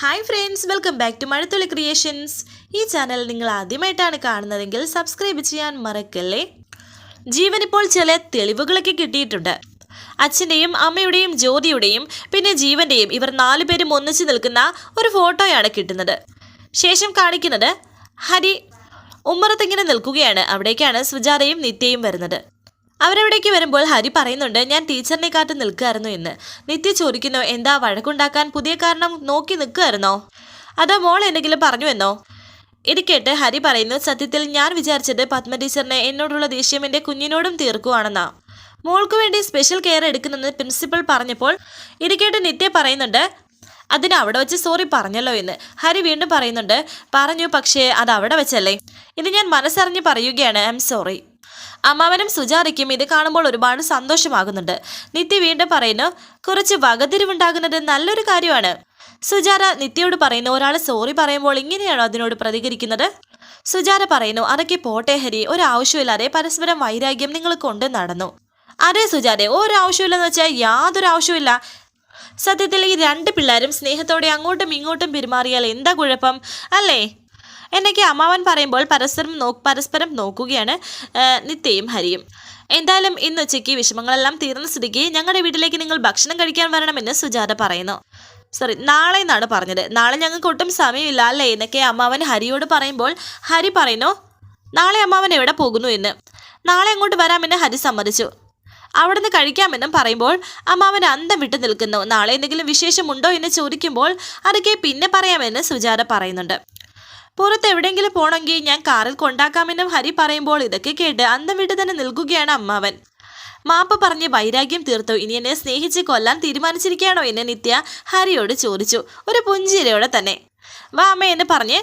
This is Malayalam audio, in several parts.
Hi friends welcome back to Mazhathulli creations ഈ ചാനൽ നിങ്ങൾ ആദ്യമായിട്ടാണ് കാണുന്നതെങ്കിൽ സബ്സ്ക്രൈബ് ചെയ്യാൻ മറക്കല്ലേ? ജീവൻ ഇപ്പോൾ ചില തെളിവുകളൊക്കെ കിട്ടിയിട്ടുണ്ട്. അച്ഛന്റെയും അമ്മയുടെയും ജ്യോതിയുടെയും പിന്നെ ജീവന്റെയും ഇവർ നാലു പേരും ഒന്നിച്ചു നിൽക്കുന്ന ഒരു ഫോട്ടോയാണ് കിട്ടുന്നത്. ശേഷം കാണിക്കുന്നത് ഹരി. ഉമ്മറത്തിങ്ങനെ നിൽക്കുകയാണ്. അവിടേക്കാണ് സുജാതയും നിത്യയും വരുന്നത്. അവരവിടേക്ക് വരുമ്പോൾ ഹരി പറയുന്നുണ്ട് ഞാൻ ടീച്ചറിനെ കാത്ത് നിൽക്കുകയായിരുന്നു എന്ന് നിത്യ ചോദിക്കുന്നു എന്താ വഴക്കുണ്ടാക്കാൻ പുതിയ കാരണം നോക്കി നിൽക്കുകയായിരുന്നോ അതോ മോൾ എന്തെങ്കിലും പറഞ്ഞു എന്നോ ഇത് കേട്ട് ഹരി പറയുന്നു സത്യത്തിൽ ഞാൻ വിചാരിച്ചത് പത്മ ടീച്ചറിനെ എന്നോടുള്ള ദേഷ്യം എന്റെ കുഞ്ഞിനോടും തീർക്കുവാണെന്നാ. മോൾക്ക് വേണ്ടി സ്പെഷ്യൽ കെയർ എടുക്കുന്നെന്ന് പ്രിൻസിപ്പൽ പറഞ്ഞപ്പോൾ ഇത് കേട്ട് നിത്യ പറയുന്നുണ്ട് അതിന് അവിടെ വെച്ച് സോറി പറഞ്ഞല്ലോ എന്ന് ഹരി വീണ്ടും പറയുന്നുണ്ട് പറഞ്ഞു പക്ഷേ അത് അവിടെ വെച്ചല്ലേ. ഇത് ഞാൻ മനസ്സറിഞ്ഞ് പറയുകയാണ് ഐ എം സോറി അമ്മാവനും സുജാതയ്ക്കും ഇത് കാണുമ്പോൾ ഒരുപാട് സന്തോഷമാകുന്നുണ്ട്. നിത്യ വീണ്ടും പറയുന്നു കുറച്ച് വകതിരിവുണ്ടാകുന്നത് നല്ലൊരു കാര്യമാണ്. സുജാത നിത്യയോട് പറയുന്നു ഒരാൾ സോറി പറയുമ്പോൾ ഇങ്ങനെയാണോ അതിനോട് പ്രതികരിക്കുന്നത്? സുജാത പറയുന്നു അതൊക്കെ പോട്ടെ ഹരി ഒരു ആവശ്യമില്ലാതെ പരസ്പരം വൈരാഗ്യം നിങ്ങൾ കൊണ്ട് നടന്നു. അതെ സുജാതെ ഒരു ആവശ്യമില്ലെന്ന് വെച്ചാൽ യാതൊരു ആവശ്യമില്ല സത്യത്തിൽ ഈ രണ്ട് പിള്ളേരും സ്നേഹത്തോടെ അങ്ങോട്ടും ഇങ്ങോട്ടും പെരുമാറിയാൽ എന്താ കുഴപ്പം? അല്ലേ? എന്നൊക്കെ അമ്മാവൻ പറയുമ്പോൾ പരസ്പരം നോ പരസ്പരം നോക്കുകയാണ് നിത്യയും ഹരിയും. എന്തായാലും ഇന്ന് ഉച്ചയ്ക്ക് വിഷമങ്ങളെല്ലാം തീർന്ന സ്ഥിതിക്ക് ഞങ്ങളുടെ വീട്ടിലേക്ക് നിങ്ങൾ ഭക്ഷണം കഴിക്കാൻ വരണമെന്ന് സുജാത പറയുന്നു. സോറി നാളെ എന്നാണ് പറഞ്ഞത്. നാളെ ഞങ്ങൾക്ക് ഒട്ടും സമയമില്ല അല്ലേ എന്നൊക്കെ അമ്മാവൻ ഹരിയോട് പറയുമ്പോൾ ഹരി പറയുന്നു നാളെ അമ്മാവൻ എവിടെ പോകുന്നു എന്ന്? നാളെ അങ്ങോട്ട് വരാമെന്ന് ഹരി സമ്മതിച്ചു. അവിടുന്ന് കഴിക്കാമെന്നും പറയുമ്പോൾ അമ്മാവൻ അന്തം വിട്ടു നിൽക്കുന്നു. നാളെ എന്തെങ്കിലും വിശേഷമുണ്ടോ എന്ന് ചോദിക്കുമ്പോൾ അതൊക്കെ പിന്നെ പറയാമെന്ന് സുജാത പറയുന്നുണ്ട്. പുറത്ത് എവിടെയെങ്കിലും പോകണമെങ്കിൽ ഞാൻ കാറിൽ കൊണ്ടാക്കാമെന്നും ഹരി പറയുമ്പോൾ ഇതൊക്കെ കേട്ട് അന്തം വിട്ട് തന്നെ നിൽക്കുകയാണ് അമ്മാവൻ. മാപ്പ പറഞ്ഞ് വൈരാഗ്യം തീർത്തു. ഇനി എന്നെ സ്നേഹിച്ച് കൊല്ലാൻ തീരുമാനിച്ചിരിക്കുകയാണോ എന്ന് നിത്യ? ഹരിയോട് ചോദിച്ചു. ഒരു പുഞ്ചിരയോടെ തന്നെ. വാ അമ്മ എന്ന് പറഞ്ഞ്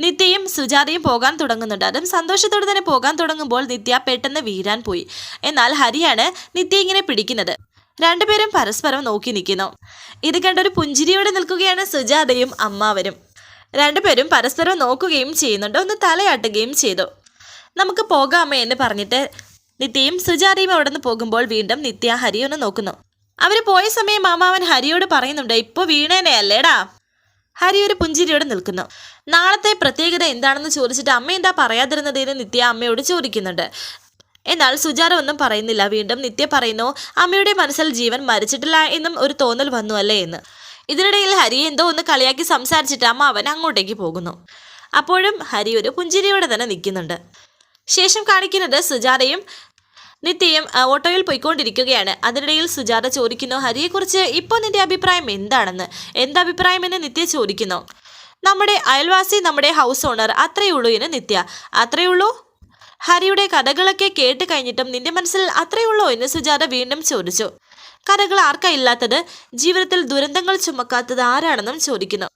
നിത്യയും സുജാതയും പോകാൻ തുടങ്ങുന്നുണ്ട്. അതും സന്തോഷത്തോടെ തന്നെ പോകാൻ തുടങ്ങുമ്പോൾ നിത്യ പെട്ടെന്ന് വീരാൻ പോയി. എന്നാൽ ഹരിയാണ് നിത്യ ഇങ്ങനെ പിടിക്കുന്നത്. രണ്ടുപേരും പരസ്പരം നോക്കി നിൽക്കുന്നു. ഇത് കണ്ടൊരു പുഞ്ചിരിയോടെ നിൽക്കുകയാണ് സുജാതയും അമ്മാവരും രണ്ടുപേരും പരസ്പരം നോക്കുകയും ചെയ്യുന്നുണ്ട്. ഒന്ന് തലയാട്ടുകയും ചെയ്തു. നമുക്ക് പോകാമേ എന്ന് പറഞ്ഞിട്ട് നിത്യയും സുജാതയും അവിടെ നിന്ന് പോകുമ്പോൾ വീണ്ടും നിത്യ ഹരി ഒന്ന് നോക്കുന്നു. അവർ പോയ സമയം മാമാവൻ ഹരിയോട് പറയുന്നുണ്ട് ഇപ്പോൾ വീണേനെ അല്ലേടാ ഹരി ഒരു പുഞ്ചിരിയോടെ നിൽക്കുന്നു. നാളത്തെ പ്രത്യേകത എന്താണെന്ന് ചോദിച്ചിട്ട് അമ്മ എന്താ പറയാതിരുന്നത്? എന്ന് നിത്യ അമ്മയോട് ചോദിക്കുന്നുണ്ട്. എന്നാൽ സുജാത ഒന്നും പറയുന്നില്ല. വീണ്ടും നിത്യ പറയുന്നു അമ്മയുടെ മനസ്സിൽ ജീവൻ മരിച്ചിട്ടില്ല എന്നും ഒരു തോന്നൽ വന്നു അല്ലേ? എന്ന്. ഇതിനിടയിൽ ഹരി എന്തോ ഒന്ന് കളിയാക്കി സംസാരിച്ചിട്ട് അമ്മ അവൻ അങ്ങോട്ടേക്ക് പോകുന്നു. അപ്പോഴും ഹരി ഒരു പുഞ്ചിരിയോടെ തന്നെ നിൽക്കുന്നുണ്ട്. ശേഷം കാണിക്കുന്നത് സുജാതയും നിത്യയും ഓട്ടോയിൽ പോയിക്കൊണ്ടിരിക്കുകയാണ്. അതിനിടയിൽ സുജാത ചോദിക്കുന്നു ഹരിയെക്കുറിച്ച് ഇപ്പോൾ നിന്റെ അഭിപ്രായം എന്താണെന്ന്? എന്തഭിപ്രായം എന്ന് നിത്യ ചോദിക്കുന്നു. നമ്മുടെ അയൽവാസി നമ്മുടെ ഹൗസ് ഓണർ അത്രയേ ഉള്ളൂ എന്ന് നിത്യ. അത്രയേ ഉള്ളൂ? ഹരിയുടെ കഥകളൊക്കെ കേട്ട് കഴിഞ്ഞിട്ടും നിന്റെ മനസ്സിൽ അത്രയേ ഉള്ളൂ എന്ന് സുജാത വീണ്ടും ചോദിച്ചു. കഥകൾ ആർക്കാ ഇല്ലാത്തത്? ജീവിതത്തിൽ ദുരന്തങ്ങൾ ചുമക്കാത്തത് ആരാണെന്നും ചോദിക്കുന്നു.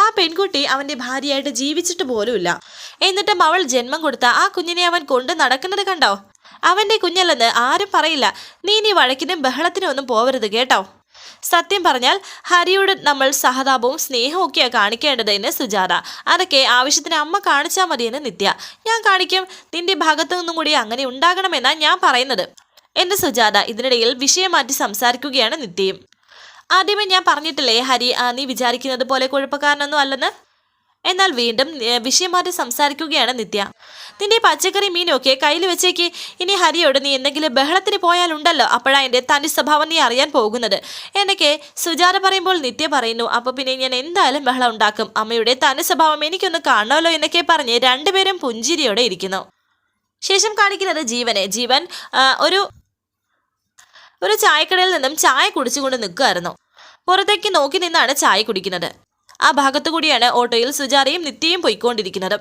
ആ പെൺകുട്ടി അവന്റെ ഭാര്യയായിട്ട് ജീവിച്ചിട്ട് പോലുമില്ല. എന്നിട്ടും അവൾ ജന്മം കൊടുത്ത ആ കുഞ്ഞിനെ അവൻ കൊണ്ട് നടക്കുന്നത് കണ്ടോ? അവന്റെ കുഞ്ഞല്ലെന്ന് ആരും പറയില്ല. നീ ഇനി വഴക്കിനും ബഹളത്തിനും ഒന്നും പോവരുത് കേട്ടോ. സത്യം പറഞ്ഞാൽ ഹരിയോട് നമ്മൾ സഹതാപവും സ്നേഹവും ഒക്കെയാണ് കാണിക്കേണ്ടത് എന്ന് സുജാത. അതൊക്കെ ആവശ്യത്തിന് അമ്മ കാണിച്ചാൽ മതിയെന്ന് നിത്യ. ഞാൻ കാണിക്കും. നിന്റെ ഭാഗത്തു നിന്നും കൂടി അങ്ങനെ ഉണ്ടാകണമെന്നാ ഞാൻ പറയുന്നത്. എന്ന് സുജാത ഇതിനിടയിൽ വിഷയം മാറ്റി സംസാരിക്കുകയാണ് നിത്യയും. ആദ്യമേ ഞാൻ പറഞ്ഞിട്ടില്ലേ ഹരി നീ വിചാരിക്കുന്നത് പോലെ കുഴപ്പക്കാരനൊന്നും അല്ലെന്ന്? എന്നാൽ വീണ്ടും വിഷയം മാറ്റി സംസാരിക്കുകയാണ് നിത്യ. നിന്റെ പച്ചക്കറി മീനൊക്കെ കയ്യിൽ വെച്ചേക്ക്. ഇനി ഹരിയോട് നീ എന്തെങ്കിലും ബഹളത്തിന് പോയാലുണ്ടല്ലോ അപ്പോഴാ എന്റെ തന്റെ സ്വഭാവം നീ അറിയാൻ പോകുന്നത്. എന്നൊക്കെ സുജാത പറയുമ്പോൾ നിത്യ പറയുന്നു അപ്പോൾ പിന്നെ ഞാൻ എന്തായാലും ബഹളം ഉണ്ടാക്കും? അമ്മയുടെ തന്റെ സ്വഭാവം എനിക്കൊന്ന് കാണണമല്ലോ എന്നൊക്കെ പറഞ്ഞ് രണ്ടുപേരും പുഞ്ചിരിയോടെ ഇരിക്കുന്നു. ശേഷം കാണിക്കുന്നത് ജീവനെ. ജീവൻ ഒരു ഒരു ചായക്കടയിൽ നിന്നും ചായ കുടിച്ചുകൊണ്ട് നിൽക്കുമായിരുന്നു പുറത്തേക്ക് നോക്കി നിന്നാണ് ചായ കുടിക്കുന്നത്. ആ ഭാഗത്തു കൂടിയാണ് ഓട്ടോയിൽ സുജാതയും നിത്യയും പോയിക്കൊണ്ടിരിക്കുന്നത്.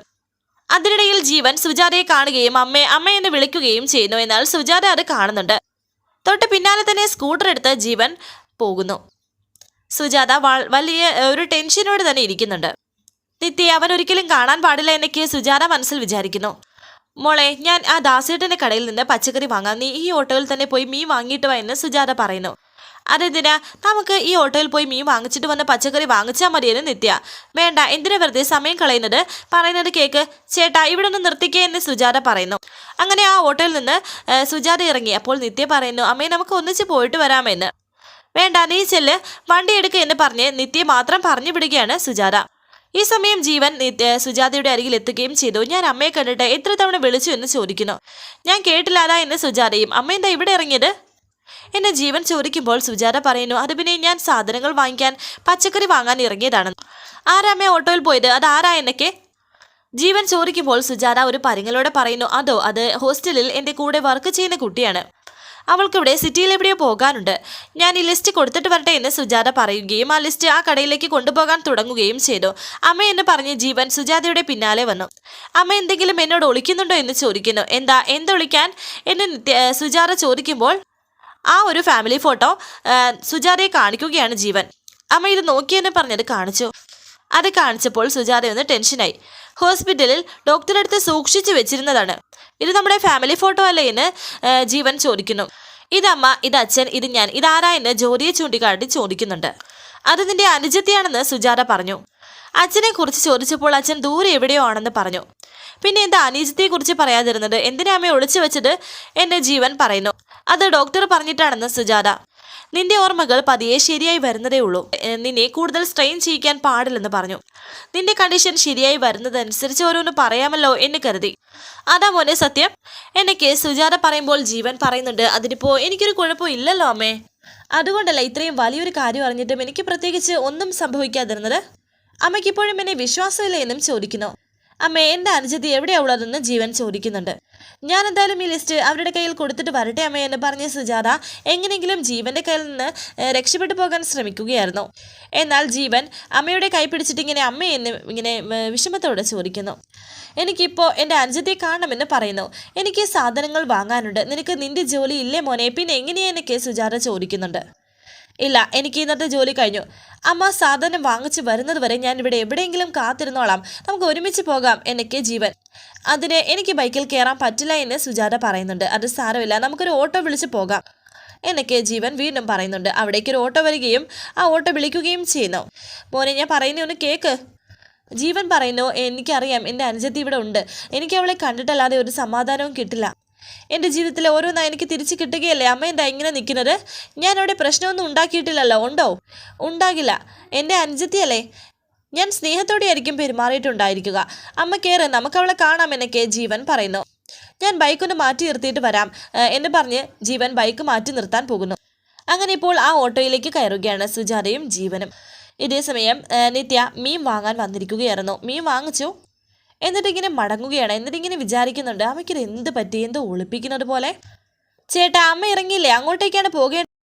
അതിനിടയിൽ ജീവൻ സുജാതയെ കാണുകയും അമ്മയെ അമ്മ എന്ന് വിളിക്കുകയും ചെയ്യുന്നു എന്നാൽ സുജാത അത് കാണുന്നുണ്ട്. തൊട്ട് പിന്നാലെ തന്നെ സ്കൂട്ടർ എടുത്ത് ജീവൻ പോകുന്നു. സുജാത വലിയ ഒരു ടെൻഷനോട് തന്നെ ഇരിക്കുന്നുണ്ട്. നിത്യ അവൻ ഒരിക്കലും കാണാൻ പാടില്ല എന്നൊക്കെ സുജാത മനസ്സിൽ വിചാരിക്കുന്നു. മോളെ ഞാൻ ആ ദാസേട്ടന്റെ കടയിൽ നിന്ന് പച്ചക്കറി വാങ്ങാൻ നീ ഈ ഓട്ടോയിൽ തന്നെ പോയി മീൻ വാങ്ങിയിട്ട് വാ എന്ന് സുജാത പറയുന്നു. അതെന്തിനാ? നമുക്ക് ഈ ഓട്ടോയിൽ പോയി മീൻ വാങ്ങിച്ചിട്ട് വന്ന് പച്ചക്കറി വാങ്ങിച്ചാൽ മതിയെന്ന് നിത്യ. വേണ്ട എന്തിനാ വെറുതെ സമയം കളയുന്നത്? പറയുന്നത് കേക്ക്. ചേട്ടാ ഇവിടെ ഒന്ന് നിർത്തിക്കേ എന്ന് സുജാത പറയുന്നു. അങ്ങനെ ആ ഓട്ടോയിൽ നിന്ന് സുജാത ഇറങ്ങി. അപ്പോൾ നിത്യ പറയുന്നു അമ്മേ നമുക്ക് ഒന്നിച്ച് പോയിട്ട് വരാമെന്ന്. വേണ്ട നീ ചെല്ല്. വണ്ടി എടുക്കുക എന്ന് പറഞ്ഞ് നിത്യ മാത്രം പറഞ്ഞു വിടുകയാണ് സുജാത. ഈ സമയം ജീവൻ സുജാതയുടെ അരികിൽ എത്തുകയും ചെയ്തു. ഞാൻ അമ്മയെ കണ്ടിട്ട് എത്ര തവണ വിളിച്ചു എന്ന് ചോദിക്കുന്നു. ഞാൻ കേട്ടില്ലാതാ എന്ന് സുജാതയും അമ്മ എന്താ ഇവിടെ ഇറങ്ങിയത്? എന്നെ ജീവൻ ചോദിക്കുമ്പോൾ സുജാത പറയുന്നു അത് പിന്നെ ഞാൻ സാധനങ്ങൾ വാങ്ങിക്കാൻ പച്ചക്കറി വാങ്ങാൻ ഇറങ്ങിയതാണ്. ആരാമ ഓട്ടോയിൽ പോയത്? അത് ആരാ എന്നൊക്കെ? ജീവൻ ചോദിക്കുമ്പോൾ സുജാത ഒരു പരിങ്ങളോടെ പറയുന്നു അതോ അത് ഹോസ്റ്റലിൽ എന്റെ കൂടെ വർക്ക് ചെയ്യുന്ന കുട്ടിയാണ്. അവൾക്കിവിടെ സിറ്റിയിൽ എവിടെയോ പോകാനുണ്ട്. ഞാൻ ഈ ലിസ്റ്റ് കൊടുത്തിട്ട് വരട്ടെ എന്ന് സുജാത പറയുകയും ആ ലിസ്റ്റ് ആ കടയിലേക്ക് കൊണ്ടുപോകാൻ തുടങ്ങുകയും ചെയ്തു. അമ്മ എന്ന് പറഞ്ഞ് ജീവൻ സുജാതയുടെ പിന്നാലെ വന്നു. അമ്മ എന്തെങ്കിലും എന്നോട് ഒളിക്കുന്നുണ്ടോ എന്ന് ചോദിക്കുന്നു. എന്താ എന്തൊളിക്കാൻ? എന്ന് സുജാത ചോദിക്കുമ്പോൾ ആ ഒരു ഫാമിലി ഫോട്ടോ സുജാതയെ കാണിക്കുകയാണ് ജീവൻ. അമ്മ ഇത് നോക്കിയെന്ന് പറഞ്ഞത് കാണിച്ചു. അത് കാണിച്ചപ്പോൾ സുജാത ഒന്ന് ടെൻഷനായി. ഹോസ്പിറ്റലിൽ ഡോക്ടറെ അടുത്ത് സൂക്ഷിച്ചു വെച്ചിരുന്നതാണ്. ഇത് നമ്മുടെ ഫാമിലി ഫോട്ടോ അല്ലേ എന്ന് ജീവൻ ചോദിക്കുന്നു. ഇതമ്മ ഇത് അച്ഛൻ ഇത് ഞാൻ ഇതാരാ എന്ന് ജോലിയെ ചൂണ്ടിക്കാട്ടി ചോദിക്കുന്നുണ്ട്. അത് നിന്റെ അനുജത്തിയാണെന്ന് സുജാത പറഞ്ഞു. അച്ഛനെ കുറിച്ച് ചോദിച്ചപ്പോൾ അച്ഛൻ ദൂരെ എവിടെയോ ആണെന്ന് പറഞ്ഞു. പിന്നെ എന്താ അനീജത്തെ കുറിച്ച് പറയാതിരുന്നത്? എന്തിനാ അമ്മയെ ഒളിച്ചു വെച്ചത്? എന്നെ ജീവൻ പറയുന്നു. അത് ഡോക്ടർ പറഞ്ഞിട്ടാണെന്ന് സുജാത. നിന്റെ ഓർമ്മകൾ പതിയെ ശരിയായി വരുന്നതേ ഉള്ളൂ. നിന്നെ കൂടുതൽ സ്ട്രെയിൻ ചെയ്യിക്കാൻ പാടില്ലെന്ന് പറഞ്ഞു. നിന്റെ കണ്ടീഷൻ ശരിയായി വരുന്നതനുസരിച്ച് ഓരോന്ന് പറയാമല്ലോ എന്ന് കരുതി. അതാ മോനെ സത്യം. എനിക്ക് സുജാത പറയുമ്പോൾ ജീവൻ പറയുന്നുണ്ട്. അതിനിപ്പോ എനിക്കൊരു കുഴപ്പം ഇല്ലല്ലോ അമ്മേ. അതുകൊണ്ടല്ല ഇത്രയും വലിയൊരു കാര്യം അറിഞ്ഞിട്ടും എനിക്ക് പ്രത്യേകിച്ച് ഒന്നും സംഭവിക്കാതിരുന്നത്. അമ്മയ്ക്ക് ഇപ്പോഴും എന്നെ വിശ്വാസമില്ല എന്നും ചോദിക്കുന്നു. അമ്മ എന്റെ അനുജതി എവിടെയാ ഉള്ളതെന്ന് ജീവൻ ചോദിക്കുന്നുണ്ട്. ഞാൻ എന്തായാലും ഈ ലിസ്റ്റ് അവരുടെ കയ്യിൽ കൊടുത്തിട്ട് വരട്ടെ അമ്മ എന്ന് പറഞ്ഞ സുജാത എങ്ങനെയെങ്കിലും ജീവന്റെ കയ്യിൽ നിന്ന് രക്ഷപ്പെട്ടു പോകാൻ ശ്രമിക്കുകയായിരുന്നു. എന്നാൽ ജീവൻ അമ്മയുടെ കൈ പിടിച്ചിട്ട് ഇങ്ങനെ അമ്മ എന്ന് ഇങ്ങനെ വിഷമത്തോടെ ചോദിക്കുന്നു. എനിക്കിപ്പോൾ എന്റെ അനുജത്തെ കാണണമെന്ന് പറയുന്നു. എനിക്ക് സാധനങ്ങൾ വാങ്ങാനുണ്ട്. നിനക്ക് നിന്റെ ജോലി ഇല്ലേ മോനെ? പിന്നെ എങ്ങനെയാ എനിക്ക് സുജാത ചോദിക്കുന്നുണ്ട്. ഇല്ല എനിക്ക് ഇന്നത്തെ ജോലി കഴിഞ്ഞു. അമ്മ സാധനം വാങ്ങിച്ചു വരുന്നത് വരെ ഞാൻ ഇവിടെ എവിടെയെങ്കിലും കാത്തിരുന്നോളാം. നമുക്ക് ഒരുമിച്ച് പോകാം എന്നൊക്കെ ജീവൻ. അതിന് എനിക്ക് ബൈക്കിൽ കയറാൻ പറ്റില്ല എന്ന് സുജാത പറയുന്നുണ്ട്. അത് സാരമില്ല നമുക്കൊരു ഓട്ടോ വിളിച്ച് പോകാം. എന്നൊക്കെ ജീവൻ വീണ്ടും പറയുന്നുണ്ട്. അവിടേക്ക് ഒരു ഓട്ടോ വരികയും ആ ഓട്ടോ വിളിക്കുകയും ചെയ്യുന്നു. മോനെ ഞാൻ പറയുന്ന ഒന്ന് കേക്ക്. ജീവൻ പറയുന്നു എനിക്കറിയാം എന്റെ അനുജത്തി ഇവിടെ ഉണ്ട്. എനിക്ക് അവളെ കണ്ടിട്ടല്ലാതെ ഒരു സമാധാനവും കിട്ടില്ല. എന്റെ ജീവിതത്തിലെ ഓരോന്നായി എനിക്ക് തിരിച്ചു കിട്ടുകയല്ലേ? അമ്മ എന്താ ഇങ്ങനെ നിൽക്കുന്നത്? ഞാനവിടെ പ്രശ്നമൊന്നും ഉണ്ടാക്കിയിട്ടില്ലല്ലോ ഉണ്ടോ? ഉണ്ടാകില്ല. എന്റെ അനുജത്തിയല്ലേ? ഞാൻ സ്നേഹത്തോടെ ആയിരിക്കും പെരുമാറിയിട്ടുണ്ടായിരിക്കുക. അമ്മ കയറ് നമുക്കവളെ കാണാം എന്നൊക്കെ ജീവൻ പറയുന്നു. ഞാൻ ബൈക്കൊന്ന് മാറ്റി നിർത്തിയിട്ട് വരാം എന്ന് പറഞ്ഞ് ജീവൻ ബൈക്ക് മാറ്റി നിർത്താൻ പോകുന്നു. അങ്ങനെ ഇപ്പോൾ ആ ഓട്ടോയിലേക്ക് കയറുകയാണ് സുജാതയും ജീവനും. ഇതേസമയം നിത്യ മീൻ വാങ്ങാൻ വന്നിരിക്കുകയായിരുന്നു. മീൻ വാങ്ങിച്ചു. എന്നിട്ട് ഇങ്ങനെ മടങ്ങുകയാണ്. എന്നിട്ടിങ്ങനെ വിചാരിക്കുന്നുണ്ട് അമ്മയ്ക്കിത് എന്ത് പറ്റി? എന്തോ ഒളിപ്പിക്കുന്നത് പോലെ. ചേട്ടാ അമ്മ ഇറങ്ങിയില്ലേ? അങ്ങോട്ടേക്കാണ് പോകേണ്ടത്.